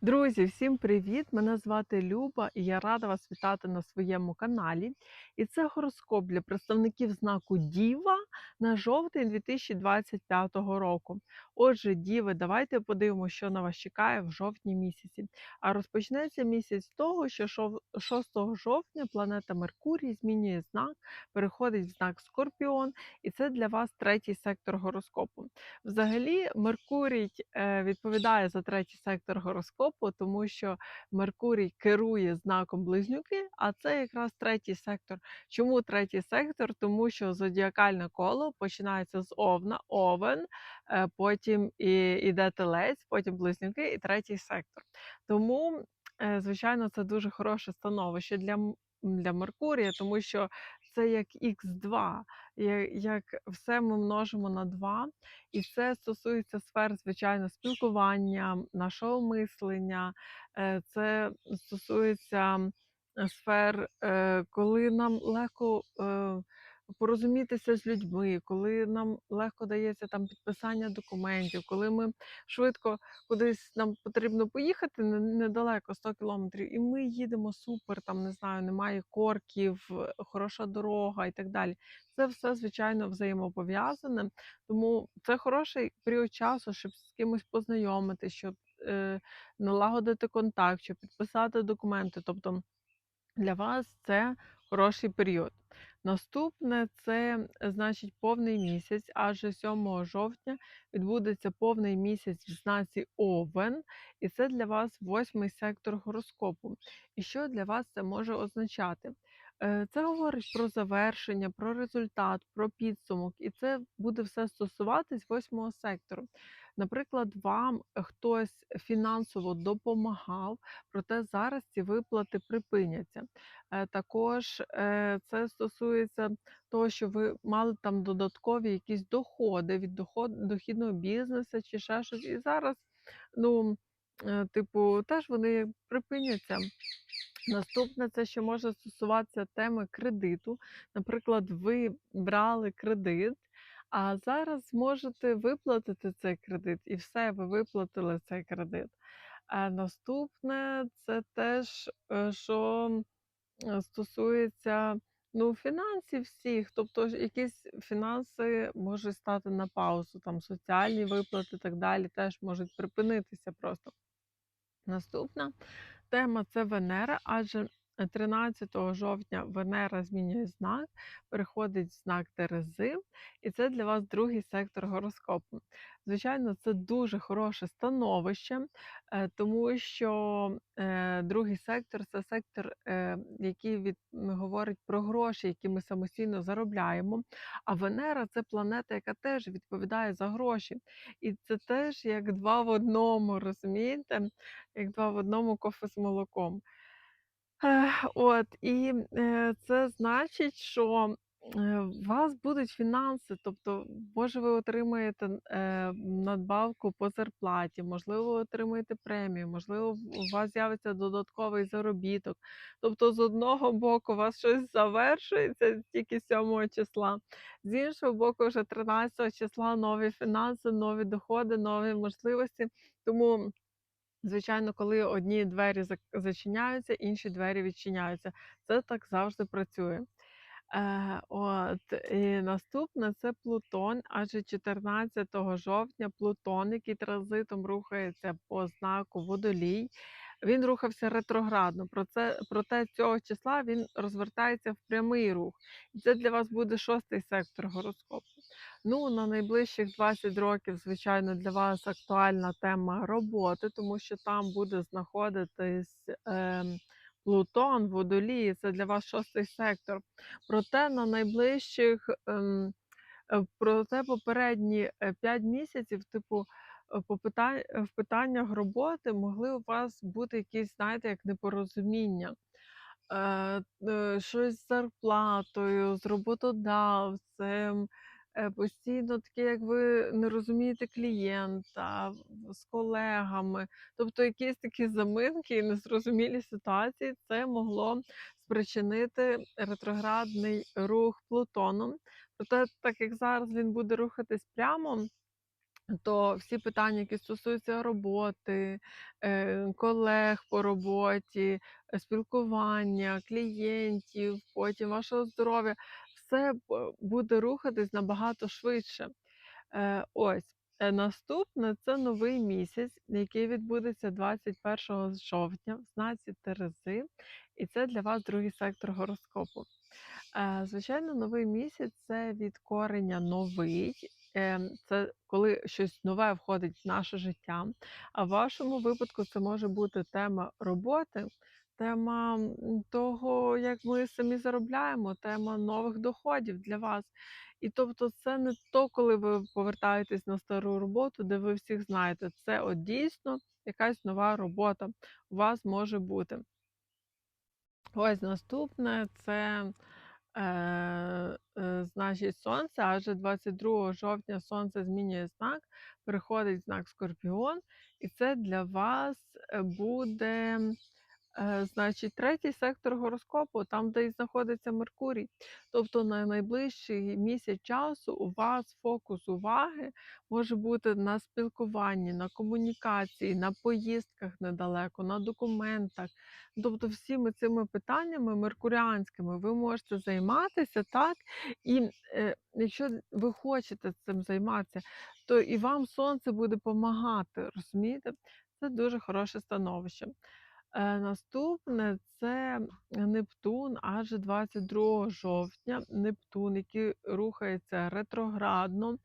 Друзі, всім привіт! Мене звати Люба і я рада вас вітати на своєму каналі. І це гороскоп для представників знаку Діва на жовтень 2025 року. Отже, Діви, давайте подивимося, що на вас чекає в жовтні місяці. А розпочнеться місяць з того, що 6 жовтня планета Меркурій змінює знак, переходить в знак Скорпіон, і це для вас третій сектор гороскопу. Взагалі, Меркурій е, відповідає за третій сектор гороскопу, тому що Меркурій керує знаком близнюки, а це якраз третій сектор. Чому третій сектор? Тому що зодіакальне коло починається з Овна, Овен, е, потім і іде телець, потім близнюки і третій сектор. Тому, е, звичайно, це дуже хороше становище для. Для Меркурія, тому що це як Х2, я- як все ми множимо на 2, і це стосується сфер, звичайно, спілкування, нашого мислення. Е, Це стосується сфер, е, коли нам легко е, порозумітися з людьми, коли нам легко дається там підписання документів, коли ми швидко кудись нам потрібно поїхати недалеко 100 кілометрів, і ми їдемо супер, там не знаю, немає корків, хороша дорога і так далі. Це все звичайно взаємопов'язане. Тому це хороший період часу, щоб з кимось познайомитись, щоб е, налагодити контакт, щоб підписати документи. Тобто для вас це хороший період. Наступне це значить повний місяць, адже 7 жовтня відбудеться повний місяць в знаці Овен, і це для вас восьмий сектор гороскопу. І що для вас це може означати? Е, Це говорить про завершення, про результат, про підсумок, і це буде все стосуватись восьмого сектору. Наприклад, вам хтось фінансово допомагав, проте зараз ці виплати припиняться. Е, Також е, це стосується того, що ви мали там додаткові якісь доходи від доход, дохідного бізнесу чи ще щось. І зараз, ну, е, типу, теж вони припиняться. Наступне, це ще може стосуватися теми кредиту. Наприклад, ви брали кредит, а зараз зможете виплатити цей кредит, і все, ви виплатили цей кредит. А наступне це теж, е, що е, стосується ну, фінансів всіх, тобто якісь фінанси можуть стати на паузу, там соціальні виплати і так далі теж можуть припинитися просто. Наступна тема це Венера, адже 13 жовтня Венера змінює знак, переходить в знак Терези, і це для вас другий сектор гороскопу. Звичайно, це дуже хороше становище, е, тому що е, другий сектор це сектор, е, який від, говорить про гроші, які ми самостійно заробляємо. А Венера це планета, яка теж відповідає за гроші. І це теж як два в одному, розумієте? Як два в одному кофе з молоком. От, і це значить, що у вас будуть фінанси, тобто, може, ви отримаєте надбавку по зарплаті, можливо, ви отримаєте премію, можливо, у вас з'явиться додатковий заробіток. Тобто, з одного боку, у вас щось завершується тільки 7 числа, з іншого боку, вже 13 числа нові фінанси, нові доходи, нові можливості. Тому. Звичайно, коли одні двері зачиняються, інші двері відчиняються. Це так завжди працює. Е, от, і наступне це Плутон, адже 14 жовтня Плутон, який транзитом рухається по знаку Водолій, він рухався ретроградно. Про це, проте цього числа він розвертається в прямий рух. І це для вас буде шостий сектор гороскопу. Ну, на найближчих 20 років, звичайно, для вас актуальна тема роботи, тому що там буде знаходитись ем, Плутон, Водолій, це для вас шостий сектор. Проте на найближчих, ем, е, проте попередні 5 місяців, типу, е, питань, в питаннях роботи могли у вас бути якісь, знаєте, як непорозуміння. Е, е, щось з зарплатою, з роботодавцем, е, постійно таке, як ви не розумієте клієнта, з колегами. Тобто якісь такі заминки і незрозумілі ситуації, це могло спричинити ретроградний рух Плутону. Проте, так як зараз він буде рухатись прямо, то всі питання, які стосуються роботи, е, колег по роботі, е, спілкування, клієнтів, потім вашого здоров'я, все буде рухатись набагато швидше. Е, ось. Е, наступне це новий місяць, який відбудеться 21 жовтня в знаці Терези, і це для вас другий сектор гороскопу. Е, звичайно, новий місяць це від корення новий, ем, це коли щось нове входить в наше життя. А в вашому випадку це може бути тема роботи, тема того, як ми самі заробляємо, тема нових доходів для вас. І тобто, це не то, коли ви повертаєтесь на стару роботу, де ви всіх знаєте. Це от дійсно якась нова робота у вас може бути. Ось наступне це Е, е, значить, сонце, адже 22 жовтня сонце змінює знак, переходить знак Скорпіон, і це для вас е, буде значить, третій сектор гороскопу, там, де і знаходиться Меркурій. Тобто на найближчий місяць часу у вас фокус уваги може бути на спілкуванні, на комунікації, на поїздках недалеко, на документах. Тобто, всіми цими питаннями меркуріанськими ви можете займатися так. І е, якщо ви хочете цим займатися, то і вам сонце буде допомагати. Розумієте? Це дуже хороше становище. Е, наступне це Нептун аж 22 жовтня. Нептун, який рухається ретроградно,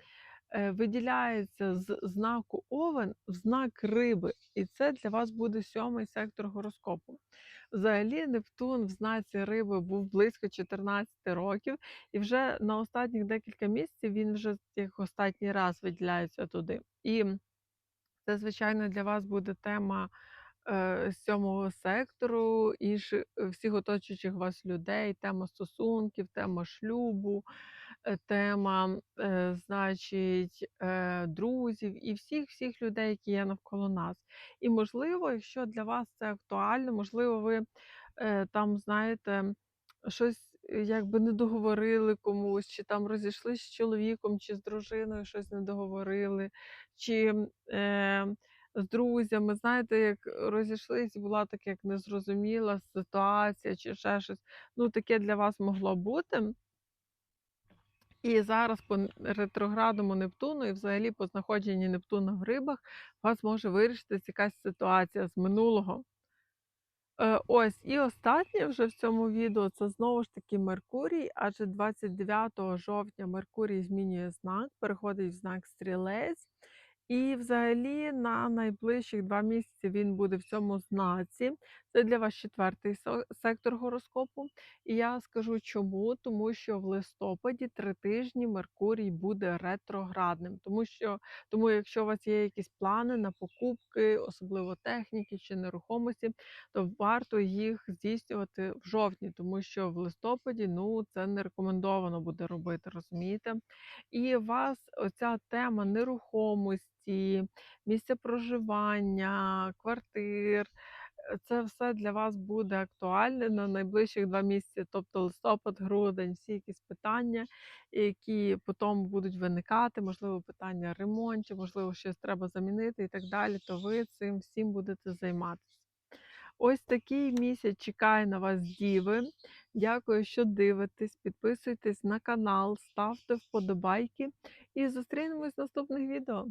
е, виділяється з знаку Овен в знак Риби, і це для вас буде сьомий сектор гороскопу. Взагалі, Нептун в знаці Риби був близько 14 років, і вже на останніх декілька місяців він вже як останній раз виділяється туди. І це, звичайно, для вас буде тема сьомого сектору і е, всіх оточуючих вас людей, тема стосунків, тема шлюбу, е, тема, е, значить, е, друзів і всіх всіх людей, які є навколо нас. І можливо, якщо для вас це актуально, можливо, ви е, там знаєте щось. е, Якби не договорили комусь, чи там розійшлися з чоловіком, чи з дружиною щось не договорили, чи е, з друзями, знаєте, як розійшлись, була така як незрозуміла ситуація чи ще щось. Ну, таке для вас могло бути. І зараз по ретроградному Нептуну і взагалі по знаходженні Нептуна в рибах вас може вирішитись якась ситуація з минулого. Е, ось, і останнє вже в цьому відео це знову ж таки Меркурій, адже 29 жовтня Меркурій змінює знак, переходить в знак Стрілець. І взагалі на найближчих два місяці він буде в цьому знаці. Це для вас четвертий сектор гороскопу. І я скажу чому, тому що в листопаді три тижні Меркурій буде ретроградним. Тому що, тому якщо у вас є якісь плани на покупки, особливо техніки чи нерухомості, то варто їх здійснювати в жовтні, тому що в листопаді ну це не рекомендовано буде робити, розумієте? І вас оця тема нерухомості, місця проживання, квартир. Це все для вас буде актуальне на найближчих два місяці, тобто листопад, грудень, всі якісь питання, які потім будуть виникати, можливо, питання ремонтів, можливо, щось треба замінити і так далі, то ви цим всім будете займатися. Ось такий місяць чекає на вас діви. Дякую, що дивитесь. Підписуйтесь на канал, ставте вподобайки і зустрінемось в наступних відео.